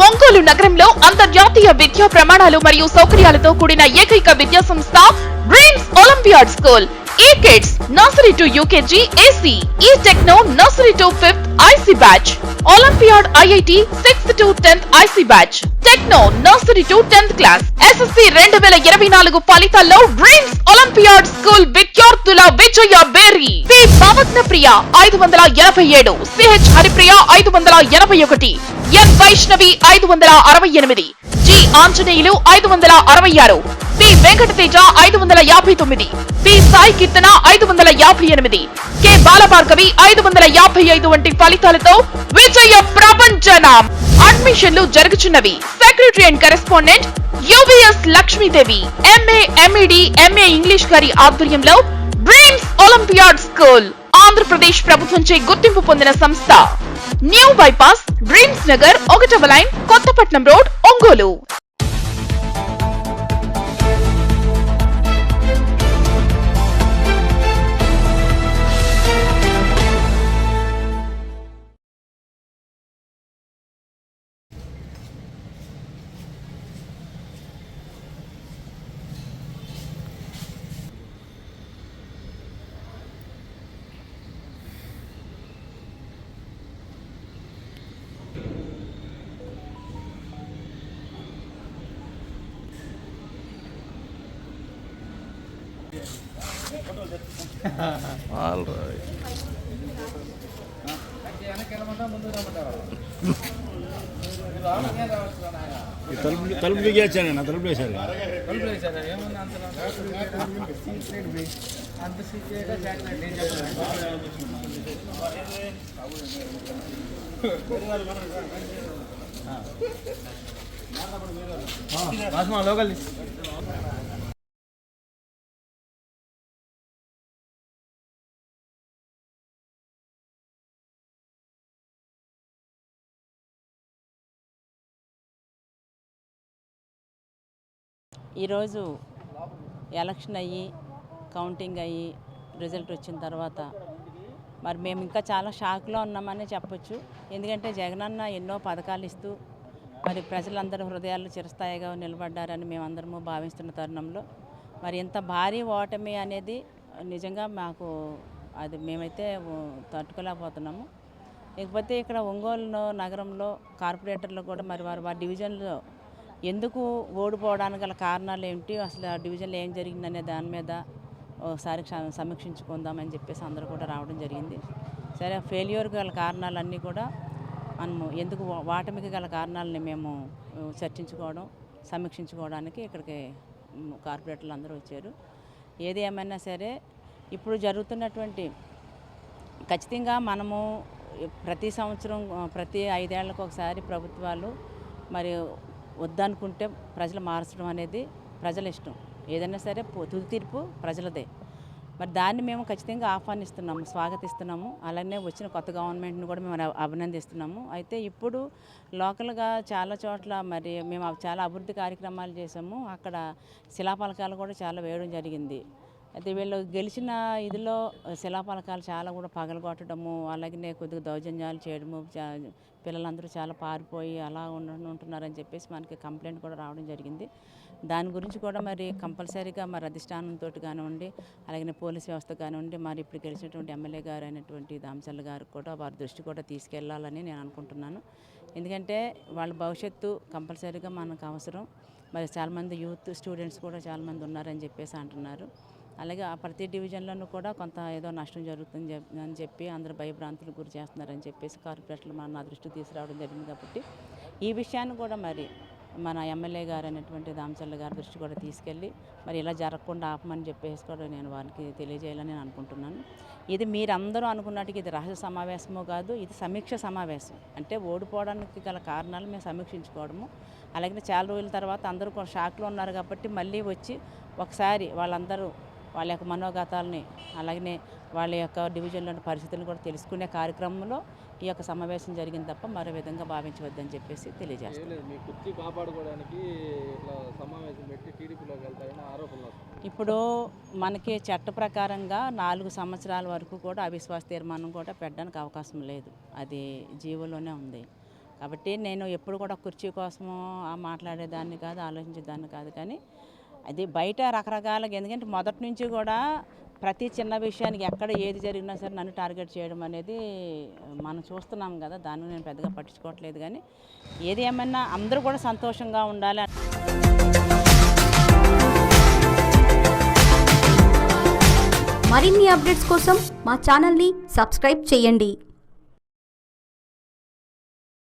ఒంగోలు నగరంలో అంతర్జాతీయ విద్యా ప్రమాణాలు మరియు సౌకర్యాలతో కూడిన ఏకైక విద్యా సంస్థ dreams olympiad school e kids nursery to UKG AC e techno nursery to fifth IC batch olympiad IIT sixth to tenth IC batch techno nursery to tenth class SSC రెండు వేల ఇరవై నాలుగు ఫలితాల్లో డ్రీమ్స్ ఒలింపియాడ్ స్కూల్ విద్యార్థుల విజయ బేరీ P భవత్న ప్రియ ఐదు వందల ఎనభై ఏడు సిహెచ్ హరిప్రియ ఐదు వందల ఎనభై ఒకటి ఎన్ వైష్ణవి ఐదు వందల అరవై ఎనిమిది జి ఆంజనేయులు ఐదు వందల అరవై ఆరు పి వెంకటతేజ ఐదు వందల యాభై తొమ్మిది పి సాయి కీర్తన ఐదు వందల యాభై ఎనిమిది కె బాలభార్గవి ఐదు వందల యాభై ఐదు వంటి ఫలితాలతో విజయ ప్రపంచన. అడ్మిషన్లు జరుగుచున్నవి. Secretary and correspondent UVS Lakshmidevi MA MEd MA English గారి ఆధ్వర్యంలో డ్రీమ్స్ ఒలింపియాడ్ స్కూల్ ఆంధ్రప్రదేశ్ ప్రభుత్వంచే గుర్తింపు పొందిన సంస్థ. న్యూ బైపాస్ డ్రీమ్స్ నగర్ ఒకటవ line Kothapatnam road Ongole. All right తలుపు తలుపు బిగేచ్చాను నా తలుపు వేశారు. లోకల్ ఈరోజు ఎలక్షన్ అయ్యి కౌంటింగ్ అయ్యి రిజల్ట్ వచ్చిన తర్వాత మరి మేము ఇంకా చాలా షాక్లో ఉన్నామని చెప్పొచ్చు. ఎందుకంటే జగనన్న ఎన్నో పథకాలు ఇస్తూ మరి ప్రజలందరూ హృదయాల్లో చిరస్థాయిగా నిలబడ్డారని మేమందరము భావిస్తున్న తరుణంలో. మరి ఇంత భారీ ఓటమి అనేది నిజంగా మాకు అది మేమైతే తట్టుకోలేకపోతున్నాము. ఇకపోతే ఇక్కడ ఒంగోలు నగరంలో కార్పొరేటర్లు కూడా మరి వారు వారి డివిజన్లో ఎందుకు ఓడిపోవడానికి గల కారణాలు ఏమిటి? అసలు ఆ డివిజన్లో ఏం జరిగిందనే దాని మీద ఒకసారి క్ష- సమీక్షించుకుందామని చెప్పేసి అందరూ కూడా రావడం జరిగింది. సరే ఫెయిల్యూర్ గల కారణాలన్నీ కూడా మనము ఎందుకు వాటమికి గల కారణాలని మేము చర్చించుకోవడం సమీక్షించుకోవడానికి ఇక్కడికి కార్పొరేటర్లు అందరూ వచ్చారు. ఏది ఏమైనా సరే ఇప్పుడు జరుగుతున్నటువంటి ఖచ్చితంగా మనము ప్రతి సంవత్సరం ప్రతి ఐదేళ్ళకు ఒకసారి ప్రభుత్వాలు మరి వద్దనుకుంటే ప్రజలు మార్చడం అనేది ప్రజల ఇష్టం. ఏదైనా సరే తుది తీర్పు ప్రజలదే. మరి దాన్ని మేము ఖచ్చితంగా ఆహ్వానిస్తున్నాము స్వాగతిస్తున్నాము. అలానే వచ్చిన కొత్త గవర్నమెంట్ని కూడా మేము అభినందిస్తున్నాము. అయితే ఇప్పుడు లోకల్గా చాలా చోట్ల మరి మేము చాలా అభివృద్ధి కార్యక్రమాలు చేసాము అక్కడ శిలాఫలకాలు కూడా చాలా వేయడం జరిగింది. అయితే వీళ్ళు గెలిచిన ఇదిలో శిలాఫలకాలు చాలా కూడా పగలగొట్టడము అలాగే కొద్దిగా దౌర్జన్యాలు చేయడము పిల్లలందరూ చాలా పారిపోయి అలా ఉంటున్నారని చెప్పేసి మనకి కంప్లైంట్ కూడా రావడం జరిగింది. దాని గురించి కూడా మరి కంపల్సరీగా మరి అధిష్టానంతో కానివ్వండి అలాగే పోలీస్ వ్యవస్థ కానివ్వండి మరి ఇప్పుడు గెలిచినటువంటి ఎమ్మెల్యే గారు అయినటువంటి దామచల్ల గారు కూడా వారి దృష్టి కూడా తీసుకెళ్ళాలని నేను అనుకుంటున్నాను. ఎందుకంటే వాళ్ళ భవిష్యత్తు కంపల్సరీగా మనకు అవసరం. మరి చాలామంది యూత్ స్టూడెంట్స్ కూడా చాలామంది ఉన్నారని చెప్పేసి అంటున్నారు. అలాగే ఆ ప్రతి డివిజన్లోనూ కూడా కొంత ఏదో నష్టం జరుగుతుంది చెప్- అని చెప్పి అందరూ భయభ్రాంతులు గురి చేస్తున్నారని చెప్పేసి కార్పొరేటర్లు మన నా దృష్టి తీసుకురావడం జరిగింది కాబట్టి ఈ విషయాన్ని కూడా మరి మన ఎమ్మెల్యే గారు అనేటువంటి దామచల్ల గారి దృష్టి కూడా తీసుకెళ్ళి మరి ఇలా జరగకుండా ఆపమని చెప్పేసి కూడా నేను వారికి తెలియజేయాలని నేను అనుకుంటున్నాను. ఇది మీరందరూ అనుకున్నట్టుగా ఇది రహస్య సమావేశమో కాదు ఇది సమీక్ష సమావేశం. అంటే ఓడిపోవడానికి గల కారణాలు మేము సమీక్షించుకోవడము. అలాగే చాలా రోజుల తర్వాత అందరూ కొంచెం షాక్లో ఉన్నారు కాబట్టి మళ్ళీ వచ్చి ఒకసారి వాళ్ళందరూ వాళ్ళ యొక్క మనోగతాలని అలాగనే వాళ్ళ యొక్క డివిజన్లోని పరిస్థితులను కూడా తెలుసుకునే కార్యక్రమంలో ఈ యొక్క సమావేశం జరిగింది తప్ప మరో విధంగా భావించవద్దని చెప్పేసి తెలియజేస్తాను. ఇప్పుడు మనకి చట్ట ప్రకారంగా నాలుగు సంవత్సరాల వరకు కూడా అవిశ్వాస తీర్మానం కూడా పెట్టడానికి అవకాశం లేదు. అది జీవోలోనే ఉంది. కాబట్టి నేను ఎప్పుడు కూడా కుర్చీ కోసము ఆ మాట్లాడేదాన్ని కాదు ఆలోచించేదాన్ని కాదు కానీ అది బయట రకరకాలుగా ఎందుకంటే మొదటి నుంచి కూడా ప్రతి చిన్న విషయానికి ఎక్కడ ఏది జరిగినా సరే నన్ను టార్గెట్ చేయడం అనేది మనం చూస్తున్నాం కదా దాన్ని నేను పెద్దగా పట్టించుకోవట్లేదు కానీ ఏది ఏమన్నా అందరూ కూడా సంతోషంగా ఉండాలి మరిన్ని అప్డేట్స్ కోసం మా ఛానల్ని సబ్స్క్రైబ్ చేయండి.